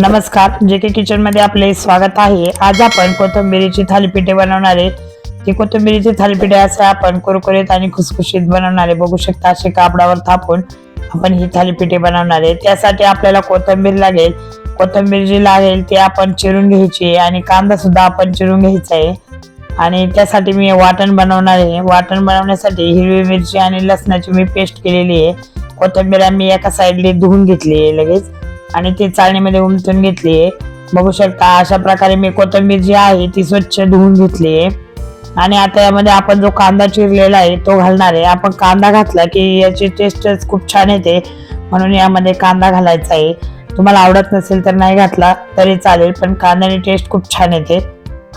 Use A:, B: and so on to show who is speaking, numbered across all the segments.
A: नमस्कार जे के किचनमध्ये आपले स्वागत आहे. आज आपण कोथिंबिरीची थालीपीठे बनवणार आहे ती कोथिंबिरीची थालीपीठे असं आपण कुरकुरीत आणि खुसखुशीत बनवणारे बघू शकता असे कापडावर थापून आपण ही थालीपीठे बनवणार आहे. त्यासाठी आपल्याला कोथिंबीर लागेल. कोथिंबीर जी लागेल ती आपण चिरून घ्यायची आहे आणि कांदा सुद्धा आपण चिरून घ्यायचा आहे. आणि त्यासाठी मी वाटण बनवणार आहे. वाटण बनवण्यासाठी हिरवी मिरची आणि लसणाची मी पेस्ट केलेली आहे. कोथिंबीर मी एका साईडला धुवून घेतली आहे लगेच. आणि ती चाळणीमध्ये उमटून घेतली बघू शकता अशा प्रकारे मी कोथिंबीर जी आहे ती स्वच्छ धुवून घेतली आणि आता यामध्ये आपण जो कांदा चिरलेला आहे तो घालणार आहे. आपण कांदा घातला की याची टेस्टच खूप छान येते. म्हणून यामध्ये कांदा घालायचा आहे. तुम्हाला आवडत नसेल तर नाही घातला तरी चालेल पण कांद्याने टेस्ट खूप छान येते.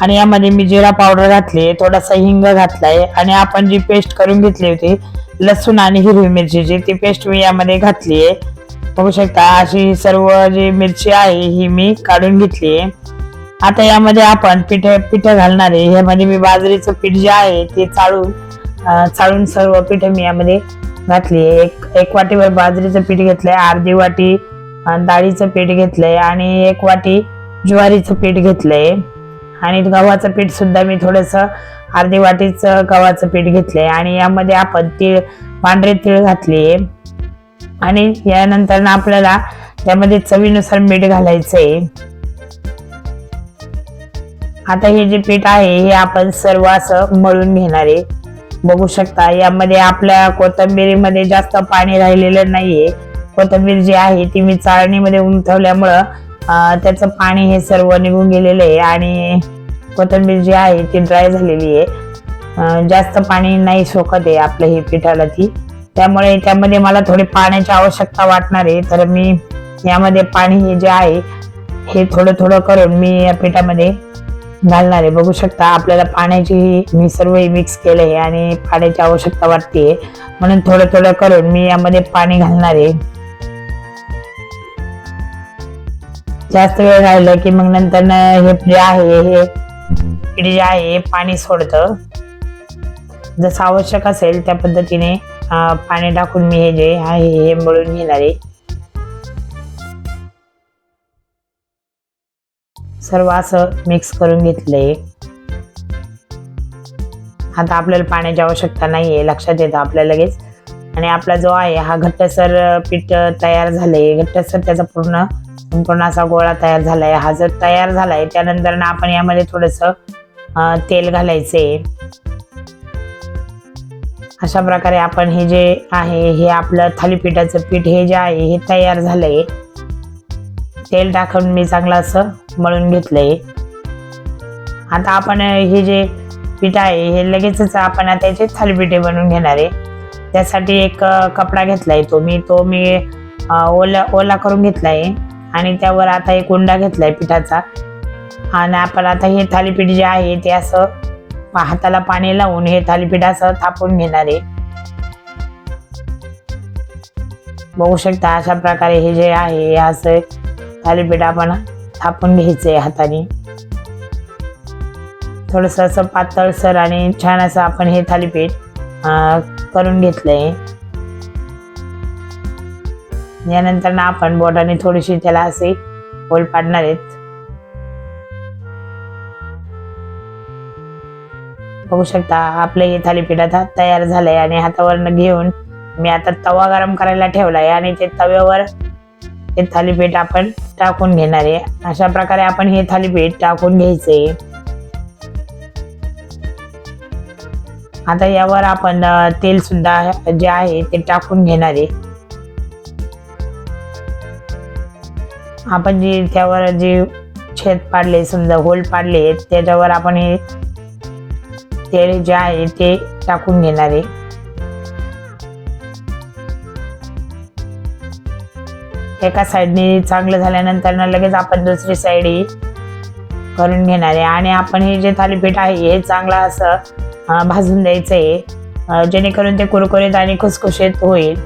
A: आणि यामध्ये मी जिरा पावडर घातली थोडासा हिंग घातलाय. आणि आपण जी पेस्ट करून घेतली होती लसूण आणि हिरवी मिरचीची ती पेस्ट मी यामध्ये घातली आहे. बघू शकता अशी सर्व जी मिरची आहे ही मी काढून घेतली आता यामध्ये आपण पिठ पिठ घालणार आहे. ह्यामध्ये मी बाजरीचं पीठ जे आहे ते चाळून चाळून सर्व पीठ मी यामध्ये घातली आहे. एक एक वाटीवर बाजरीचं पीठ घेतलंय अर्धी वाटी डाळीचं पीठ घेतलंय आणि एक वाटी ज्वारीचं पीठ घेतलंय. आणि गव्हाचं पीठ सुद्धा मी थोडस अर्धी वाटीच गव्हाचं पीठ घेतलंय. आणि यामध्ये आपण तीळ पांढरे तीळ घातले आणि यानंतर ना आपल्याला त्यामध्ये चवीनुसार मीठ घालायचंय. आता हे जे पीठ आहे हे आपण सर्व असं मळून घेणार आहे. बघू शकता यामध्ये आपल्या कोथंबिरीमध्ये जास्त पाणी राहिलेलं नाहीये. कोथंबीर जी आहे ती मी चाळणीमध्ये उमटवल्यामुळं त्याचं पाणी हे सर्व निघून गेलेलं आहे आणि कोथंबीर जी आहे ती ड्राय झालेली आहे. जास्त पाणी नाही सोकत आहे आपल्या ही पिठाला ती. त्यामुळे त्यामध्ये मला थोडी पाण्याची आवश्यकता वाटणार आहे. तर मी यामध्ये पाणी हे जे आहे हे थोडं थोडं करून मी या पिठामध्ये घालणार आहे. बघू शकता आपल्याला पाण्याची मी सर्व मिक्स केलं आहे आणि पाण्याची आवश्यकता वाटते म्हणून थोडं थोडं करून मी यामध्ये पाणी घालणार आहे. जास्त वेळ राहिलं की मग नंतर हे जे आहे हे पीठ जे आहे हे पाणी सोडतं. जसं आवश्यक असेल त्या पद्धतीने पाणी टाकून मी हे जे आहे हे मळून घेणार आहे. सर्व असं मिक्स करून घेतलंय. आता आपल्याला पाण्याची आवश्यकता नाहीये लक्षात येतं आपल्या लगेच. आणि आपला जो आहे हा घट्टसर पीठ तयार झालंय. घट्टसर त्याचा पूर्ण संपूर्ण असा गोळा तयार झालाय. हा जर तयार झालाय त्यानंतर आपण यामध्ये थोडस तेल घालायचंय. अशा प्रकारे आपण हे जे आहे हे आपलं थालीपीठाचं पीठ हे जे आहे हे तयार झालंय. तेल टाकून मी चांगलं असं मळून घेतलंय. आता आपण हे जे पीठ आहे हे लगेचच आपण आता याचे थालीपीठे बनवून घेणार आहे. त्यासाठी एक कपडा घेतलाय तो मी तो मी ओला ओला करून घेतलाय. आणि त्यावर आता एक उंडा घेतलाय पिठाचा. आणि आपण आता हे थालीपीठ जे आहे ते असं हाताला पाणी लावून हे थालीपीठ असं थापून घेणार आहे. बघू शकता अशा प्रकारे हे जे आहे हे असं थालीपीठ आपण थापून घ्यायचंय हाताने. थोडस असं पातळसर आणि छान असं आपण हे थालीपीठ करून घेतलंय. यानंतर ना आपण बोटाने थोडीशी त्याला असे होल पाडणार आहेत. बघू शकता. आपलं हे थालीपीठ आता तयार झालंय आणि हातावरनं घेऊन मी आता तवा गरम करायला ठेवलाय आणि ते तव्यावर हे थालीपीठ आपण टाकून घेणार आहे. अशा प्रकारे आपण हे थालीपीठ टाकून घ्यायचंय आता यावर आपण तेल सुद्धा जे आहे ते टाकून घेणार आहे. आपण जे त्यावर जे छेद पाडले समजा होल पाडले त्याच्यावर आपण हे तेल जे आहे ते टाकून घेणार आहे. एका साईडने चांगलं झाल्यानंतर ना लगेच आपण दुसरी साईड ही करून घेणार आहे. आणि आपण हे जे थालीपीठ आहे हे चांगलं असं भाजून द्यायचं आहे. जेणेकरून ते कुरकुरीत आणि खुसखुशीत होईल.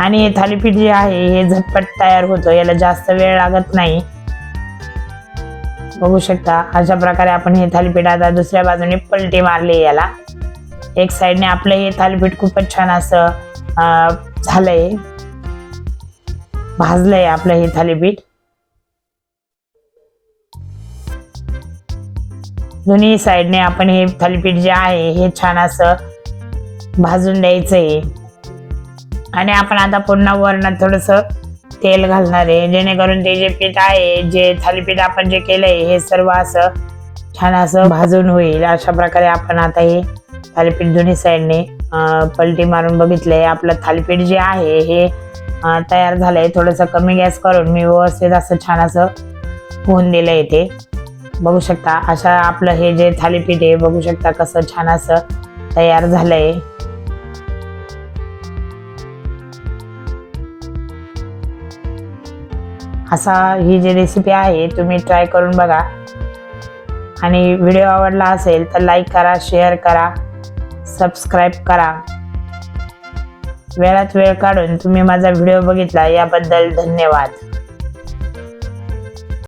A: आणि हे थालीपीठ जे आहे हे झटपट तयार होतं. याला जास्त वेळ लागत नाही. बघू शकता. अशा प्रकारे आपण हे थालीपीठ आता दुसऱ्या बाजूने पलटी मारली याला. एक साईडने आपलं हे थालीपीठ खूपच छान असं अं, झालंय. भाजलंय आपलं हे थालीपीठ. दोन्ही साईडने आपण हे थालीपीठ जे आहे हे छान असं भाजून द्यायचं आहे आणि आपण आता पुन्हा वरणात थोडस तेल घालणार आहे. जेणेकरून ते जे पीठ आहे जे थालीपीठ आपण जे केलंय हे सर्व असं छान असं भाजून होईल. अशा प्रकारे आपण आता हे थालीपीठ दोन्ही साईडने पलटी मारून बघितलंय. आपलं थालीपीठ जे आहे हे तयार तयार झालंय. थोडंसं कमी गॅस करून मी व्यवस्थित असं छान असं होऊन दिलं ते. बघू शकता अशा आपलं हे जे थालीपीठ आहे बघू शकता कसं छान असं तयार झालंय. असा ही जी रेसिपी आहे तुम्ही ट्राय करून बघा. आणि व्हिडिओ आवडला असेल तर लाईक करा शेअर करा सबस्क्राईब करा. वेळात वेळ काढून तुम्ही माझा व्हिडिओ बघितला याबद्दल धन्यवाद.